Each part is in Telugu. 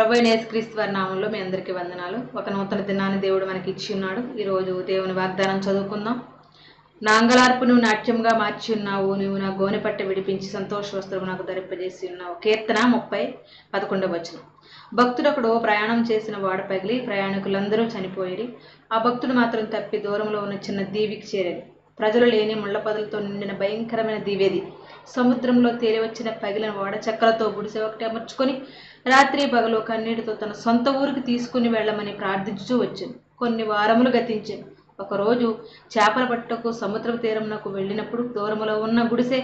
ప్రభు అయిన యేసుక్రీస్తు వారి నామంలో మీ అందరికీ వందనాలు. ఒక నూతన దినాన్ని దేవుడు మనకి ఇచ్చి ఉన్నాడు ఈరోజు దేవుని వాగ్దానం చదువుకుందాం. నాంగలార్పు నువ్వు నాట్యంగా మార్చి ఉన్నావు నువ్వు నా గోనె పట్ట విడిపించి సంతోష వస్త్రము నాకు ధరింపజేసి ఉన్నావు కీర్తన ముప్పై పదకొండవ వచనం. భక్తుడొకడు ప్రయాణం చేసిన వాడ పగిలి ప్రయాణికులందరూ చనిపోయి ఆ భక్తుడు మాత్రం తప్పి దూరంలో ఉన్న చిన్న దీవికి చేరేది ప్రజలు లేని ముళ్ళపొదలతో నిండిన భయంకరమైన దివేది సముద్రంలో తేలివచ్చిన పగిలిన వాడ చక్రతో గుడిసె ఒకటి అమర్చుకొని రాత్రి పగలు కన్నీటితో తన సొంత ఊరికి తీసుకుని వెళ్ళమని ప్రార్థించుతూ వచ్చింది కొన్ని వారములు గతించాను. ఒకరోజు చేపల పట్టకు సముద్ర తీరమునకు వెళ్ళినప్పుడు దూరములో ఉన్న గుడిసె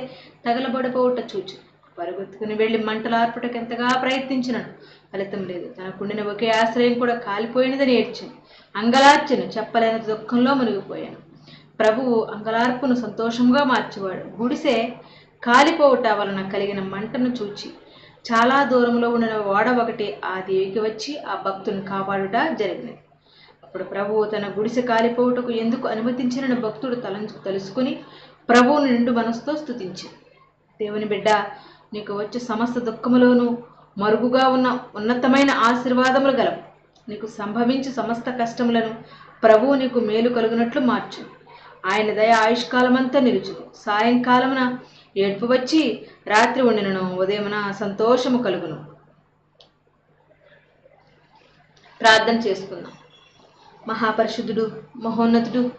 తగలబడిపోవుట చూచి పరుగెత్తుకుని వెళ్ళి మంటలు ఆర్పుటకు ఎంతగా ప్రయత్నించినాడు ఫలితం లేదు. తనకుండిన ఒకే ఆశ్రయం కూడా కాలిపోయినదని ఏడ్చాను. అంగలార్చను చెప్పలేని దుఃఖంలో మునిగిపోయాను. ప్రభువు అంగలార్పును సంతోషంగా మార్చేవాడు. గుడిసె కాలిపోవుట వలన కలిగిన మంటను చూచి చాలా దూరంలో ఉన్న ఓడ ఒకటి ఆ దేవికి వచ్చి ఆ భక్తుని కాపాడుట జరిగినది. అప్పుడు ప్రభువు తన గుడిసె కాలిపోవుటకు ఎందుకు అనుమతించినని భక్తుడు తలంచు తెలుసుకుని ప్రభువును నిండు మనసుతో స్థుతించాడు దేవుని బిడ్డ నీకు వచ్చే సమస్త దుఃఖములోనూ మరుగుగా ఉన్న ఉన్నతమైన ఆశీర్వాదములు గలవు. నీకు సంభవించి సమస్త కష్టములను ప్రభువు నీకు మేలు కలుగునట్లు మార్చు. ఆయన దయ ఆయుష్కాలమంతా నిలుచు సాయంకాలమున ఏడ్పు వచ్చి రాత్రి ఉండినను ఉదయమున సంతోషము కలుగును. ప్రార్థన చేసుకుందాం. మహాపరిశుద్ధుడు మహోన్నతుడు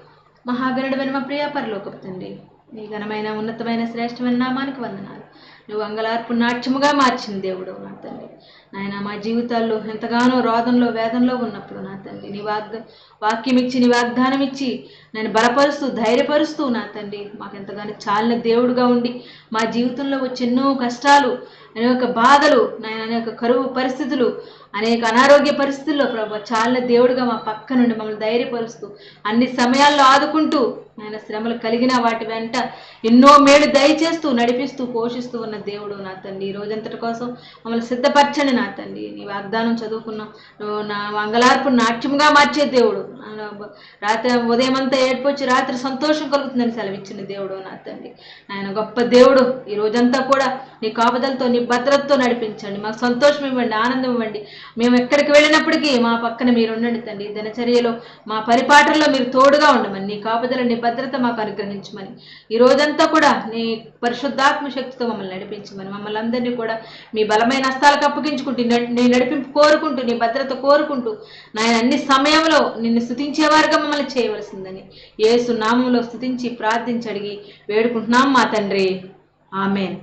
మహాగణుడు వెనుమ ప్రియ పరలోకపు తండ్రి నీ ఘనమైన ఉన్నతమైన శ్రేష్టమైన నామానికి వందనాలు. నువ్వు అంగలార్పు నాట్యముగా మార్చిన దేవుడు నా తండ్రి. నాయన మా జీవితాల్లో ఎంతగానో రోదంలో వేదంలో ఉన్నప్పుడు నా తండ్రి నీ వాగ్ద వాక్యం ఇచ్చి నీ వాగ్దానం ఇచ్చి నేను బలపరుస్తూ ధైర్యపరుస్తూ నా తండ్రి మాకు ఎంతగానో చాలిన దేవుడుగా ఉండి మా జీవితంలో వచ్చి ఎన్నో కష్టాలు అనేక బాధలు నాయన అనేక కరువు పరిస్థితులు అనేక అనారోగ్య పరిస్థితుల్లో ప్రభు చాలా దేవుడుగా మా పక్క నుండి మమ్మల్ని ధైర్యపరుస్తూ అన్ని సమయాల్లో ఆదుకుంటూ ఆయన శ్రమలు కలిగిన వాటి వెంట ఎన్నో మేలు దయచేస్తూ నడిపిస్తూ పోషిస్తూ ఉన్న దేవుడు నా తండ్రి. ఈ రోజంతటి కోసం మమ్మల్ని సిద్ధపరచండి నా తండ్రి. నీ వాగ్దానం చదువుకున్నాం నువ్వు నా మంగళార్పు నాట్యంగా మార్చే దేవుడు. రాత్రి ఉదయం అంతా ఏడ్పొచ్చి రాత్రి సంతోషం కలుగుతుందని సెలవిచ్చిన దేవుడు నా తండ్రి. ఆయన గొప్ప దేవుడు ఈ రోజంతా కూడా నీ కాపుదలతో నీ భద్రతతో నడిపించండి. మాకు సంతోషం ఇవ్వండి ఆనందం ఇవ్వండి. మేము ఎక్కడికి వెళ్ళినప్పటికీ మా పక్కన మీరు ఉండండి తండ్రి. దినచర్యలో మా పరిపాటల్లో మీరు తోడుగా ఉండమని నీ కాపుదల నీ భద్రత మాకు అనుగ్రహించమని. ఈ రోజంతా కూడా నీ పరిశుద్ధాత్మ శక్తితో మమ్మల్ని నడిపించమని. మమ్మల్ని అందరినీ కూడా మీ బలమైన హస్తాలకు అప్పగించుకుంటూ నీ- నడిపింపు కోరుకుంటూ నీ భద్రత కోరుకుంటూ నాయన అన్ని సమయంలో నిన్ను స్థుతించేవారుగా మమ్మల్ని చేయవలసిందని. ఏసు నామంలో స్థుతించి ప్రార్థించి అడిగి వేడుకుంటున్నాం మా తండ్రి. ఆమెన్.